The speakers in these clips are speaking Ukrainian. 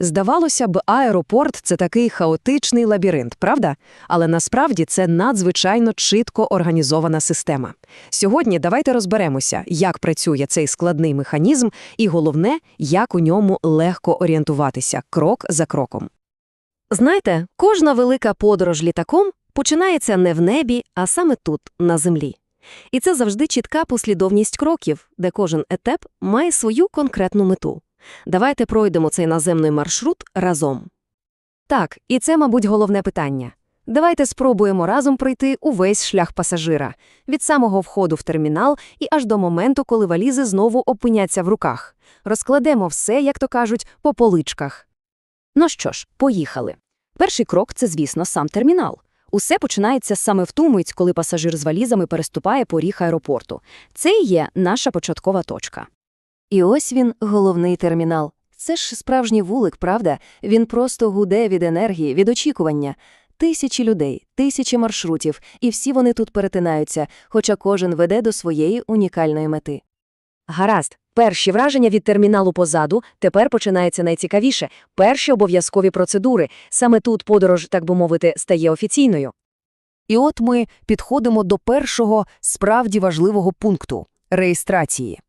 Здавалося б, аеропорт це такий хаотичний лабіринт, правда? Але насправді це надзвичайно чітко організована система. Сьогодні давайте розберемося, як працює цей складний механізм, і головне, як у ньому легко орієнтуватися крок за кроком. Знаєте, кожна велика подорож літаком починається не в небі, а саме тут, на землі. І це завжди чітка послідовність кроків, де кожен етап має свою конкретну мету. Давайте пройдемо цей наземний маршрут разом. Так, і це, мабуть, головне питання. Давайте спробуємо разом пройти увесь шлях пасажира від самого входу в термінал і аж до моменту, коли валізи знову опиняться в руках. Розкладемо все, як то кажуть, по поличках. Ну що ж, поїхали. Перший крок це, звісно, сам термінал. Усе починається саме в ту мить, коли пасажир з валізами переступає поріг аеропорту. Це і є наша початкова точка. І ось він, головний термінал. Це ж справжній вулик, правда? Він просто гуде від енергії, від очікування. Тисячі людей, тисячі маршрутів, і всі вони тут перетинаються, хоча кожен веде до своєї унікальної мети. Гаразд, перші враження від терміналу позаду, тепер починається найцікавіше – перші обов'язкові процедури. Саме тут подорож, так би мовити, стає офіційною. І от ми підходимо до першого справді важливого пункту – реєстрації.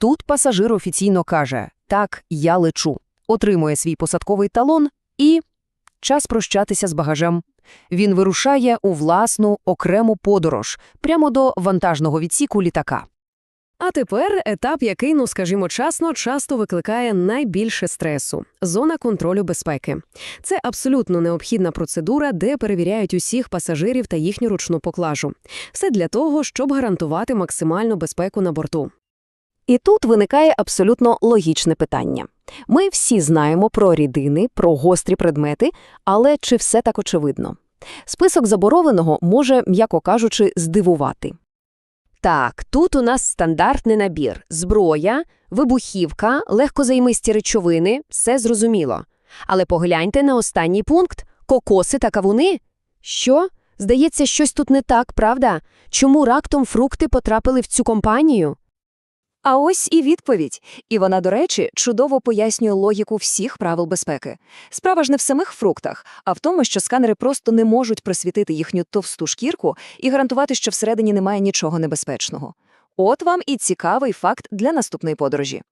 Тут пасажир офіційно каже «Так, я лечу», отримує свій посадковий талон і час прощатися з багажем. Він вирушає у власну окрему подорож прямо до вантажного відсіку літака. А тепер етап, який, ну скажімо чесно, часто викликає найбільше стресу – зона контролю безпеки. Це абсолютно необхідна процедура, де перевіряють усіх пасажирів та їхню ручну поклажу. Все для того, щоб гарантувати максимальну безпеку на борту. І тут виникає абсолютно логічне питання. Ми всі знаємо про рідини, про гострі предмети, але чи все так очевидно? Список забороненого може, м'яко кажучи, здивувати. Так, тут у нас стандартний набір – зброя, вибухівка, легкозаймисті речовини – все зрозуміло. Але погляньте на останній пункт – кокоси та кавуни. Що? Здається, щось тут не так, правда? Чому рактом фрукти потрапили в цю компанію? А ось і відповідь. І вона, до речі, чудово пояснює логіку всіх правил безпеки. Справа ж не в самих фруктах, а в тому, що сканери просто не можуть просвітити їхню товсту шкірку і гарантувати, що всередині немає нічого небезпечного. От вам і цікавий факт для наступної подорожі.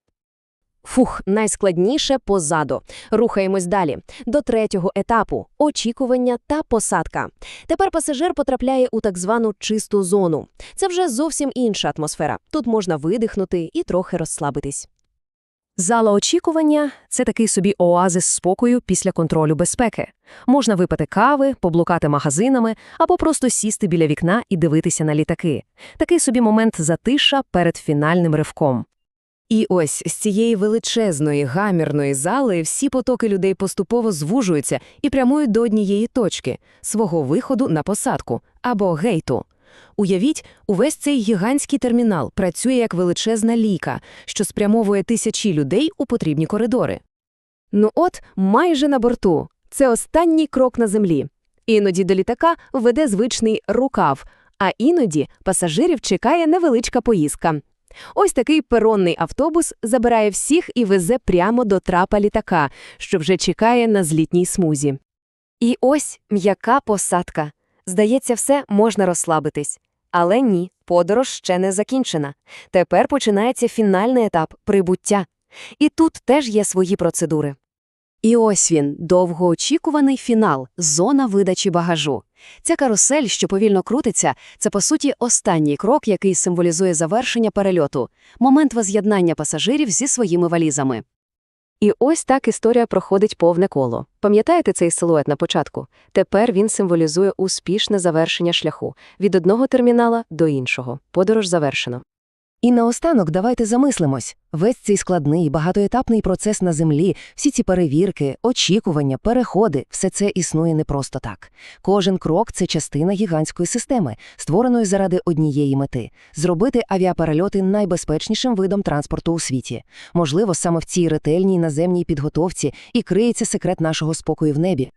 Фух, найскладніше позаду. Рухаємось далі. До третього етапу – очікування та посадка. Тепер пасажир потрапляє у так звану чисту зону. Це вже зовсім інша атмосфера. Тут можна видихнути і трохи розслабитись. Зала очікування – це такий собі оазис спокою після контролю безпеки. Можна випити кави, поблукати магазинами або просто сісти біля вікна і дивитися на літаки. Такий собі момент затиша перед фінальним ривком. І ось з цієї величезної гамірної зали всі потоки людей поступово звужуються і прямують до однієї точки – свого виходу на посадку або гейту. Уявіть, увесь цей гігантський термінал працює як величезна ліка, що спрямовує тисячі людей у потрібні коридори. Ну от, майже на борту. Це останній крок на землі. Іноді до літака веде звичний рукав, а іноді пасажирів чекає невеличка поїздка. Ось такий перонний автобус забирає всіх і везе прямо до трапа літака, що вже чекає на злітній смузі. І ось м'яка посадка. Здається, все можна розслабитись. Але ні, подорож ще не закінчена. Тепер починається фінальний етап прибуття. І тут теж є свої процедури. І ось він, довгоочікуваний фінал, зона видачі багажу. Ця карусель, що повільно крутиться, це, по суті, останній крок, який символізує завершення перельоту, момент воз'єднання пасажирів зі своїми валізами. І ось так історія проходить повне коло. Пам'ятаєте цей силует на початку? Тепер він символізує успішне завершення шляху від одного термінала до іншого. Подорож завершено. І наостанок давайте замислимось. Весь цей складний, багатоетапний процес на землі, всі ці перевірки, очікування, переходи – все це існує не просто так. Кожен крок – це частина гігантської системи, створеної заради однієї мети – зробити авіаперельоти найбезпечнішим видом транспорту у світі. Можливо, саме в цій ретельній наземній підготовці і криється секрет нашого спокою в небі.